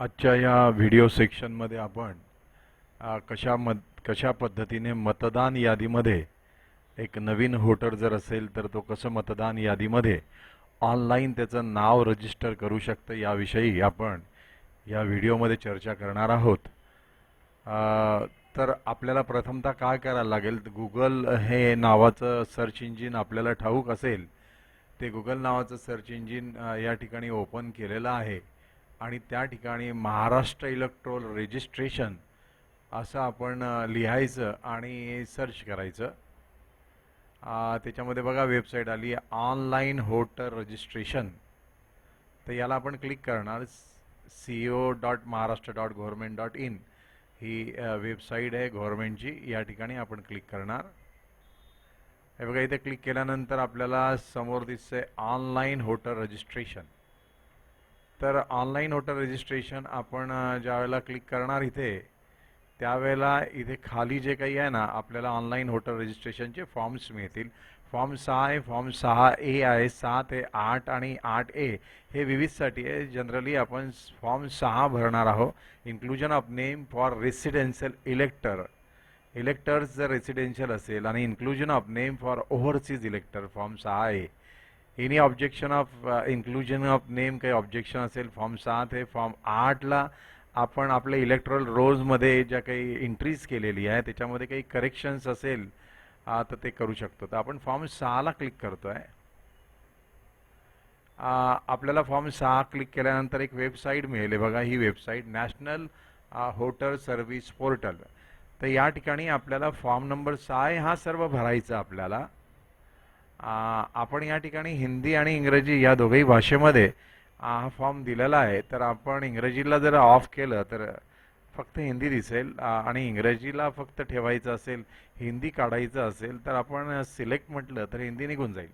आजच्या या व्हिडिओ सेक्शनमध्ये आपण कशा मत कशा पद्धतीने मतदान यादीमध्ये एक नवीन होटर जर असेल तर तो कसं मतदान यादीमध्ये ऑनलाईन त्याचं नाव रजिस्टर करू शकतं याविषयी आपण या व्हिडिओमध्ये चर्चा करणार आहोत. तर आपल्याला प्रथमतः काय करायला लागेल? गुगल हे नावाचं सर्च इंजिन आपल्याला ठाऊक असेल ते गुगल नावाचं सर्च इंजिन या ठिकाणी ओपन केलेलं आहे. आणि त्या ठिकाणी महाराष्ट्र इलेक्ट्रोल रजिस्ट्रेशन असं आपण लिहायचं आणि सर्च करायचं. त्याच्यामध्ये बघा वेबसाईट आली ऑनलाईन होटर रजिस्ट्रेशन तर याला आपण क्लिक करणार. C O dot Maharashtra dot government dot in he website आहे गव्हर्मेंटची या ठिकाणी आपण क्लिक करणार. हे बघा इथे क्लिक केल्यानंतर आपल्याला समोर दिसतंय ऑनलाईन होटर रजिस्ट्रेशन तर ऑनलाईन होटल रजिस्ट्रेशन आपण ज्यावेळेला क्लिक करणार इथे त्यावेळेला इथे खाली जे काही आहे ना आपल्याला ऑनलाईन व्होटर रजिस्ट्रेशनचे फॉर्म्स मिळतील. फॉर्म सहा आहे फॉर्म सहा ए आहे सात आहे आठ आणि आठ ए हे विविधसाठी आहे. जनरली आपण फॉर्म सहा भरणार आहोत. Inclusion of name for residential elector electors जर रेसिडेन्शियल असेल आणि inclusion of name for overseas elector form सहा आहे any objection of inclusion of name काही ऑब्जेक्शन असेल फॉर्म सात हे फॉर्म आठला आपण आपल्या इलेक्ट्रल रोजमध्ये ज्या काही एंट्रीज केलेली आहे त्याच्यामध्ये काही करेक्शन्स असेल तर ते करू शकतो. तर आपण फॉर्म सहाला क्लिक करतो आहे आपल्याला फॉर्म सहा क्लिक केल्यानंतर एक वेबसाईट मिळेल. बघा ही website national voter service portal तर या ठिकाणी आपल्याला फॉर्म नंबर सहा हा सर्व भरायचा आपल्याला. आपण या ठिकाणी हिंदी आणि इंग्रजी या दोघेही भाषेमध्ये हा फॉर्म दिलेला आहे. तर आपण इंग्रजीला जर ऑफ केलं तर फक्त हिंदी दिसेल आणि इंग्रजीला फक्त ठेवायचं असेल हिंदी काढायचं असेल तर आपण सिलेक्ट म्हटलं तर हिंदी निघून जाईल.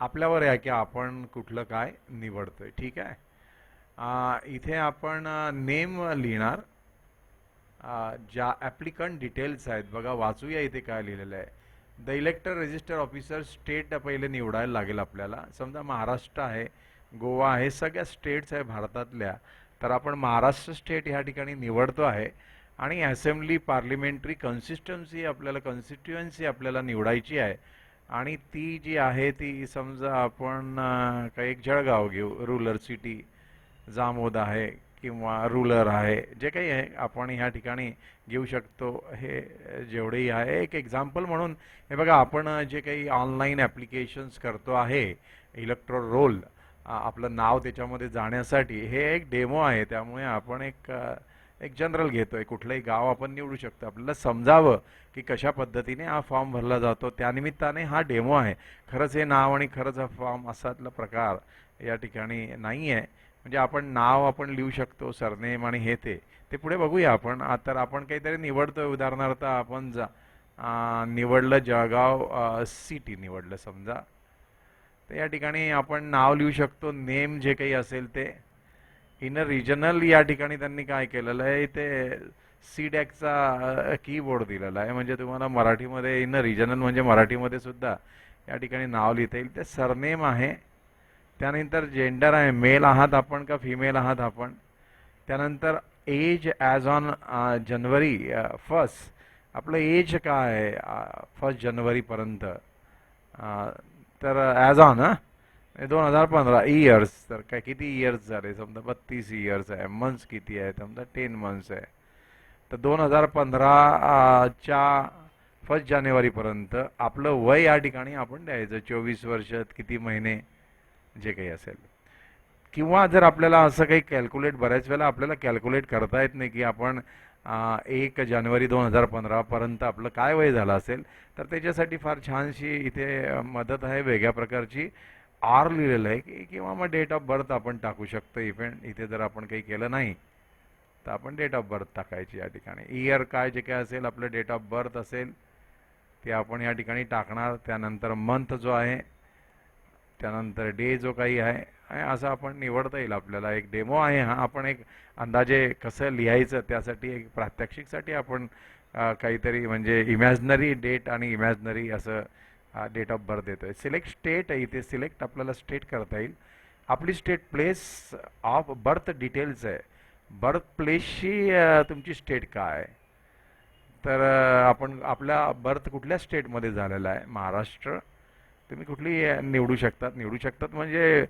आपल्यावर आहे की आपण कुठलं काय निवडतो आहे ठीक आहे? इथे आपण नेम लिहिणार. ज्या ॲप्लिकंट डिटेल्स आहेत बघा वाचूया इथे काय लिहिलेलं आहे. The elector register officer state पहिले निवडायला लागेल आपल्याला. समजा महाराष्ट्र आहे गोवा आहे सगळ्या स्टेट्स आहे भारतातल्या. तर आपण महाराष्ट्र स्टेट ह्या ठिकाणी निवडतो आहे. आणि असेंब्ली पार्लिमेंटरी कन्सिस्टन्सी आपल्याला कन्स्टिट्युएन्सी आपल्याला निवडायची आहे. आणि ती जी आहे ती समजा आपण काही एक जळगाव घेऊ रुरल सिटी जामोद आहे किंवा रुलर आहे जे काही आहे आपण ह्या ठिकाणी घेऊ शकतो. हे जेवढेही आहे एक एक्झाम्पल म्हणून हे बघा आपण जे काही ऑनलाईन ॲप्लिकेशन्स करतो आहे इलेक्ट्रो रोल आपलं नाव त्याच्यामध्ये जाण्यासाठी हे एक डेमो आहे. त्यामुळे आपण एक एक जनरल घेतोय. कुठलंही गाव आपण निवडू शकतो. आपल्याला समजावं की कशा पद्धतीने हा फॉर्म भरला जातो. त्यानिमित्ताने हा डेमो आहे. खरंच हे नाव आणि खरंच हा फॉर्म असातला प्रकार या ठिकाणी नाही आहे म्हणजे आपण नाव आपण लिहू शकतो सरनेम आणि हे ते. ते पुढे बघूया आपण. तर आपण काहीतरी निवडतोय. उदाहरणार्थ आपण जा निवडलं जळगाव सिटी निवडलं समजा. तर या ठिकाणी आपण नाव लिहू शकतो. नेम जे काही असेल ते. इन रिजनल या ठिकाणी त्यांनी काय केलेलं आहे? ते सी डॅकचा कीबोर्ड दिलेला आहे. म्हणजे तुम्हाला मराठीमध्ये इन रिजनल म्हणजे मराठीमध्ये सुद्धा या ठिकाणी नाव लिहिता येईल. ते सरनेम आहे. त्यानंतर जेंडर आहे मेल आहात आपण का फिमेल आहात आपण? त्यानंतर age as on January first आपलं एज काय आहे uh, फर्स्ट जनवरीपर्यंत uh, तर ॲज ऑन हां दोन हजार पंधरा इयर्स तर काय किती इयर्स झाले? समजा बत्तीस इयर्स आहे मंथ्स किती आहे? समजा टेन मंथ्स आहे. तर दोन हजार पंधराच्या uh, फर्स्ट जानेवारीपर्यंत आपलं वय या ठिकाणी आपण द्यायचं. चोवीस वर्षात किती महिने? जे काही असेल. किंवा जर आपल्याला असं काही कॅल्क्युलेट बऱ्याच वेळेला आपल्याला कॅल्क्युलेट करता येत नाही की आपण एक जानेवारी दोन हजार पंधरापर्यंत आपलं काय वय झालं असेल तर त्याच्यासाठी फार छानशी इथे मदत आहे. वेगळ्या प्रकारची आर लिहिलेलं आहे की किंवा मग डेट ऑफ बर्थ आपण टाकू शकतो. इव्हेंट इथे जर आपण काही केलं नाही तर आपण डेट ऑफ बर्थ टाकायची या ठिकाणी. इयर काय जे काय असेल आपलं डेट ऑफ बर्थ असेल ते आपण या ठिकाणी टाकणार. त्यानंतर मंथ जो आहे त्यानंतर डे जो काही आहे असं आपण निवडता येईल आपल्याला. एक डेमो आहे हा आपण एक अंदाजे कसं लिहायचं त्यासाठी एक प्रात्यक्षिकसाठी आपण काहीतरी म्हणजे इमॅजनरी डेट आणि इमॅजनरी असं डेट ऑफ बर्थ देतोय. सिलेक्ट स्टेट आहे इथे सिलेक्ट आपल्याला स्टेट करता येईल. आपली state place of birth details आहे. बर्थ प्लेसशी तुमची स्टेट काय? तर आपण आपल्या बर्थ कुठल्या स्टेटमध्ये झालेला आहे? महाराष्ट्र तुम्ही कुठली निवडू शकतात. निवडू शकतात म्हणजे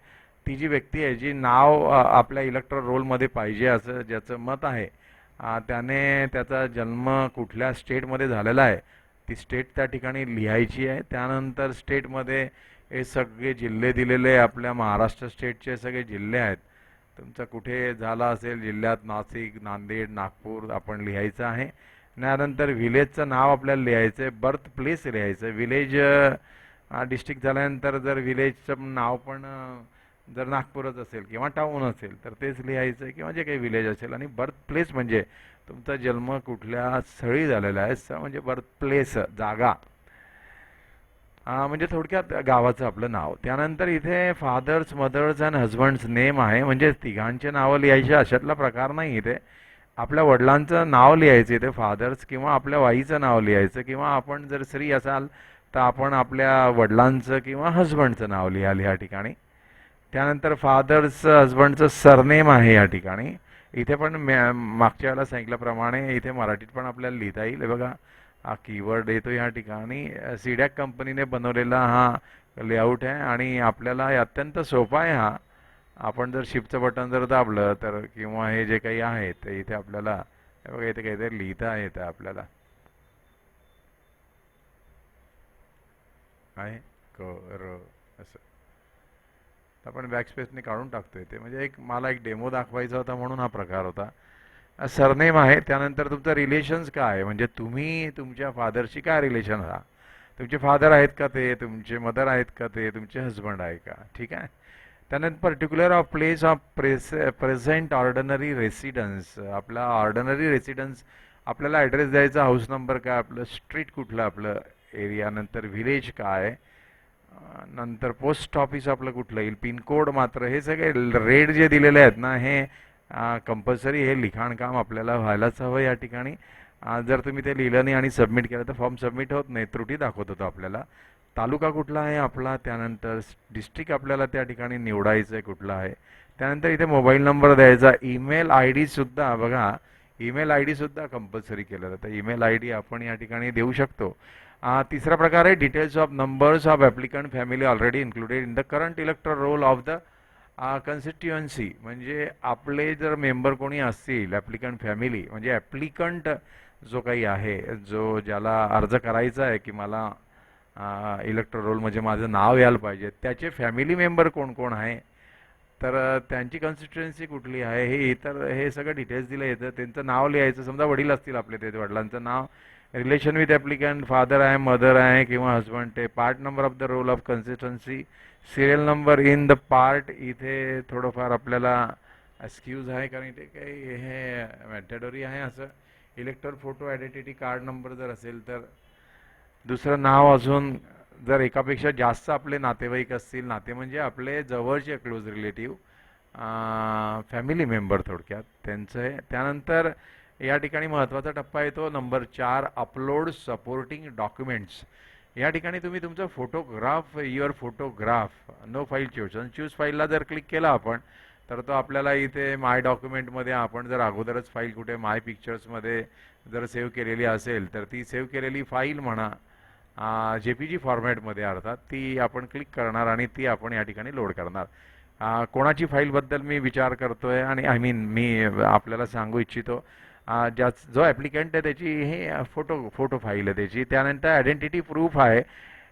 ती जी व्यक्ती आहे जी नाव आपल्या इलेक्ट्रल रोलमध्ये पाहिजे असं ज्याचं मत आहे त्याने त्याचा जन्म कुठल्या स्टेटमध्ये झालेला आहे ती स्टेट त्या ठिकाणी लिहायची आहे. त्यानंतर स्टेटमध्ये हे सगळे जिल्हे दिलेले आपल्या महाराष्ट्र स्टेटचे सगळे जिल्हे आहेत. तुमचं कुठे झाला असेल जिल्ह्यात नाशिक नांदेड नागपूर आपण लिहायचं आहे. त्यानंतर व्हिलेजचं नाव आपल्याला लिहायचं आहे बर्थ प्लेस लिहायचं आहे. विलेज डिस्ट्रिक्ट झाल्यानंतर जर विलेजचं नाव पण जर नागपूरच असेल किंवा टाऊन असेल तर तेच लिहायचं आहे किंवा जे काही विलेज असेल. आणि बर्थ प्लेस म्हणजे तुमचा जन्म कुठल्या स्थळी झालेला आहे स- म्हणजे बर्थ प्लेस जागा म्हणजे थोडक्यात गावाचं आपलं नाव. त्यानंतर इथे father's mother's and husband's name आहे. म्हणजे तिघांचे नावं लिहायचे अशातला प्रकार नाही इथे. आपल्या वडिलांचं नाव लिहायचं इथे फादर्स किंवा आपल्या वाईचं नाव लिहायचं किंवा आपण जर स्त्री असाल तर आपण आपल्या वडिलांचं किंवा हजबंडचं नाव लिहाल या ठिकाणी. त्यानंतर फादर्सचं हजबंडचं सरनेम आहे या ठिकाणी. इथे पण मागच्या वेळेला सांगितल्याप्रमाणे इथे मराठीत पण आपल्याला लिहिता येईल. हे बघा हा कीवर्ड येतो ह्या ठिकाणी. सीडॅक कंपनीने बनवलेला हा लेआउट आहे आणि आपल्याला हे अत्यंत सोपा आहे हा. आपण जर शिफ्टचं बटन जर दाबलं तर किंवा हे जे काही आहे ते इथे आपल्याला बघा इथे काहीतरी लिहिता येतं आपल्याला. आहे क र असं. तर आपण बॅकस्पेसने काढून टाकतोय ते. म्हणजे एक मला एक डेमो दाखवायचा होता म्हणून हा प्रकार होता. सरनेम आहे त्यानंतर तुमचं रिलेशन्स काय आहे? म्हणजे तुम्ही तुमच्या फादरशी काय रिलेशन आहात तुमचे फादर आहेत का ते? तुमचे मदर आहेत का ते? तुमचे हस्बंड आहे का? ठीक आहे? त्यानंतर particular of place of press present ordinary residence आपला ऑर्डनरी रेसिडन्स आपल्याला ॲड्रेस द्यायचा हाऊस नंबर काय आपलं स्ट्रीट कुठलं आपलं एरिया नंतर व्हिलेज काय नंतर पोस्ट ऑफिस आपलं कुठलं येईल पिनकोड मात्र हे सगळे रेड जे दिलेले आहेत ना हे कंपल्सरी हे लिखाणकाम आपल्याला व्हायलाच हवं या ठिकाणी. जर तुम्ही ते लिहिलं नाही आणि सबमिट केलं तर फॉर्म सबमिट होत नाही त्रुटी दाखवत होतो आपल्याला. तालुका कुठला आहे आपला त्यानंतर डिस्ट्रिक्ट आपल्याला त्या ठिकाणी निवडायचं आहे कुठला आहे त्यानंतर इथे मोबाईल नंबर द्यायचा ईमेल आय डीसुद्धा बघा ईमेल आय डीसुद्धा कंपल्सरी केलं जातं ईमेल आय डी आपण या ठिकाणी देऊ शकतो. तिसरा प्रकार आहे details of numbers of applicant family already included in the current electoral roll of the constituency म्हणजे आपले जर मेंबर कोणी असतील ॲप्लिकंट फॅमिली म्हणजे ॲप्लिकंट जो काही आहे जो ज्याला अर्ज करायचा आहे की मला इलेक्ट्रल रोल म्हणजे माझं नाव यायला पाहिजे त्याचे फॅमिली मेंबर कोण कोण आहे तर त्यांची कन्स्टिट्युएन्सी कुठली आहे? हे इतर हे सगळं डिटेल्स दिलं येतं त्यांचं नाव लिहायचं. समजा वडील असतील आपले ते वडिलांचं नाव. रिलेशन विथ ॲप्लिकंट फादर आहे मदर आहे किंवा हस्बंड ते part number of the roll of consistency serial number in the part इथे थोडंफार आपल्याला एक्सक्यूज आहे कारण इथे काही हे मॅटेडोरी आहे असं. Elector photo identity card number जर असेल तर. दुसरं नाव अजून जर एकापेक्षा जास्त आपले नातेवाईक असतील नाते म्हणजे आपले जवळचे क्लोज रिलेटिव्ह फॅमिली मेंबर थोडक्यात. त्यांचं आहे त्यानंतर या ठिकाणी महत्त्वाचा टप्पा येतो नंबर चार अपलोड सपोर्टिंग डॉक्युमेंट्स या ठिकाणी तुम्ही तुमचा photograph your photograph no file choose choose फाईलला जर क्लिक केला आपण तर तो आपल्याला इथे माय डॉक्युमेंटमध्ये आपण जर अगोदरच फाईल कुठे माय पिक्चर्समध्ये जर सेव्ह केलेली असेल तर ती सेव्ह केलेली फाईल म्हणा जे पी जी फॉर्मॅटमध्ये अर्थात ती आपण क्लिक करणार आणि ती आपण या ठिकाणी लोड करणार. कोणाची फाईलबद्दल मी विचार करतो आहे आणि आय मीन मी आपल्याला सांगू इच्छितो ज्या जो ॲप्लिकंट आहे त्याची हे फोटो फोटो फाईल आहे त्याची. त्यानंतर आयडेंटिटी प्रूफ आहे.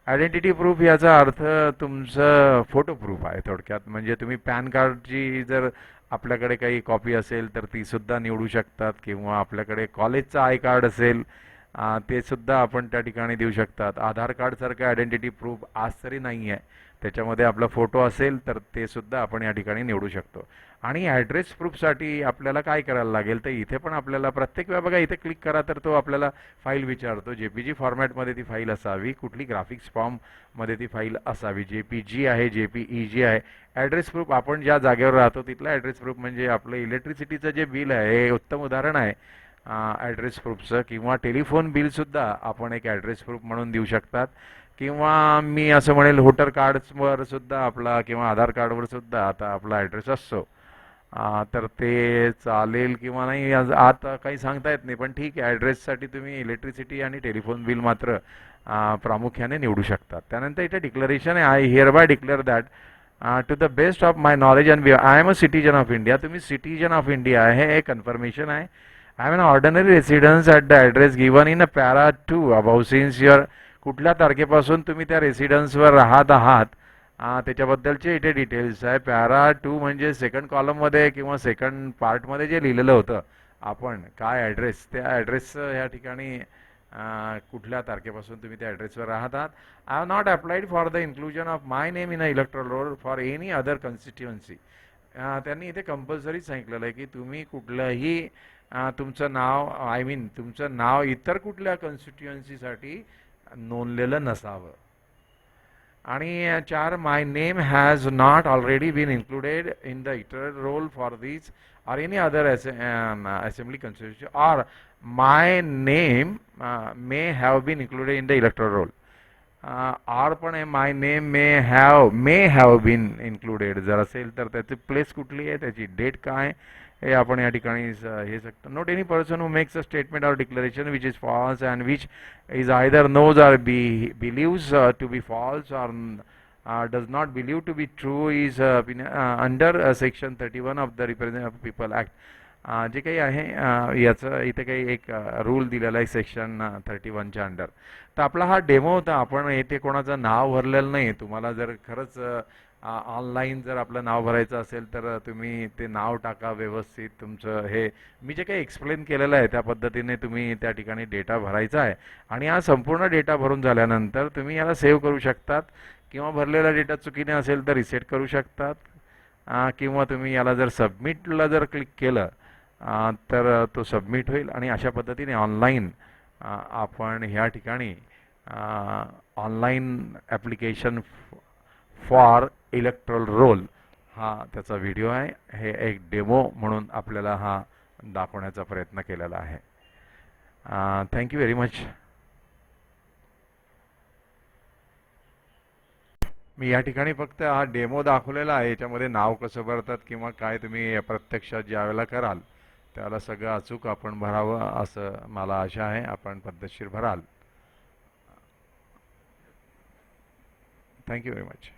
आयडेंटिटी प्रूफ याचा अर्थ तुमचं फोटो प्रूफ आहे थोडक्यात. म्हणजे तुम्ही पॅन कार्डची जर आपल्याकडे काही कॉपी असेल तर तीसुद्धा निवडू शकतात किंवा आपल्याकडे कॉलेजचं आय कार्ड असेल ते सुद्धा आपण त्या ठिकाणी देऊ शकतात. आधार कार्डसारखं आयडेंटिटी प्रूफ आज तरी नाही आहे. त्याच्यामध्ये आपला फोटो असेल तर ते सुद्धा आपण या ठिकाणी निवडू शकतो. आणि ॲड्रेस प्रूफसाठी आपल्याला काय करायला लागेल? तर इथे पण आपल्याला प्रत्येक वेळा बघा इथे क्लिक करा तर तो आपल्याला फाईल विचारतो. जे पी जी फॉर्मॅटमध्ये ती फाईल असावी कुठली ग्राफिक्स फॉर्ममध्ये ती फाईल असावी. जे पी जी आहे जे पी ई जी आहे. ॲड्रेस प्रूफ आपण ज्या जागेवर राहतो तिथला ॲड्रेस प्रूफ म्हणजे आपलं इलेक्ट्रिसिटीचं जे बिल आहे हे उत्तम उदाहरण आहे. ॲड्रेस प्रूफचं किंवा टेलिफोन बिलसुद्धा आपण एक ॲड्रेस प्रूफ म्हणून देऊ शकतात. किंवा मी असं म्हणेल व्होटर कार्ड्सवर सुद्धा आपला किंवा आधार कार्डवर सुद्धा आता आपला ॲड्रेस असतो. तर ते चालेल किंवा नाही आज आता काही सांगता येत नाही पण ठीक आहे ॲड्रेससाठी तुम्ही इलेक्ट्रिसिटी आणि टेलिफोन बिल मात्र प्रामुख्याने निवडू शकतात. त्यानंतर इथे डिक्लरेशन आहे I hereby declare that to the best of my knowledge and I am a citizen of India तुम्ही सिटीजन ऑफ इंडिया आहे हे कन्फर्मेशन आहे. I am an ordinary residence at the address given in a para two about since your कुठल्या तारखेपासून तुम्ही त्या रेसिडन्सवर राहत आहात? त्याच्याबद्दलचे इथे डिटेल्स आहे. पॅरा टू म्हणजे सेकंड कॉलममध्ये किंवा सेकंड पार्टमध्ये जे लिहिलेलं होतं आपण काय ॲड्रेस त्या ॲड्रेस ह्या ठिकाणी कुठल्या तारखेपासून तुम्ही त्या ॲड्रेसवर राहत आहात? I have not applied for the inclusion of my name in a electoral roll for any other constituency त्यांनी इथे कंपल्सरी सांगितलेलं आहे की तुम्ही कुठलंही तुमचं नाव आय मीन तुमचं नाव इतर कुठल्या कॉन्स्टिट्युएन्सीसाठी नोंदलेलं नसावं. आणि चार my name has not already been included in the hitter roll for this or any other assembly um, or my name may have been included in the included roll or पण आहे my name may have may have been included जर असेल तर त्याची place कुठली आहे त्याची date काय हे आपण या ठिकाणी स- हे शकतो note any person who makes a statement or declaration which is false and which is either knows or be believes to be false or does not believe to be true is under section thirty one of the represent of people act जे काही आहे याचं इथे काही एक rule दिलेला आहे section thirty वनच्या अंडर तर आपला हा डेमो होता आपण येथे कोणाचं नाव भरलेलं नाही तुम्हाला जर खरंच ऑनलाईन जर आपलं नाव भरायचं असेल तर तुम्ही ते नाव टाका व्यवस्थित. तुमचं हे मी जे काही एक्सप्लेन केलेलं आहे त्या पद्धतीने तुम्ही त्या ठिकाणी डेटा भरायचा आहे. आणि हा संपूर्ण डेटा भरून झाल्यानंतर तुम्ही याला सेव्ह करू शकतात. किंवा भरलेला डेटा चुकीने असेल तर रिसेट करू शकतात. किंवा तुम्ही याला जर सबमिटला जर क्लिक केलं तर तो सबमिट होईल आणि अशा पद्धतीने ऑनलाईन आपण ह्या ठिकाणी online application for electoral roll हा त्याचा व्हिडिओ आहे. हे एक डेमो म्हणून आपल्याला हा दाखवण्याचा प्रयत्न केलेला आहे. थँक्यू व्हेरी मच मी या ठिकाणी फक्त हा डेमो दाखवलेला आहे. याच्यामध्ये नाव कसं भरतात किंवा काय तुम्ही प्रत्यक्षात ज्यावेळेला कराल. त्याला सगळं अचूक आपण भरावं असं मला आशा आहे. आपण पद्धतशीर भराल. Thank you very much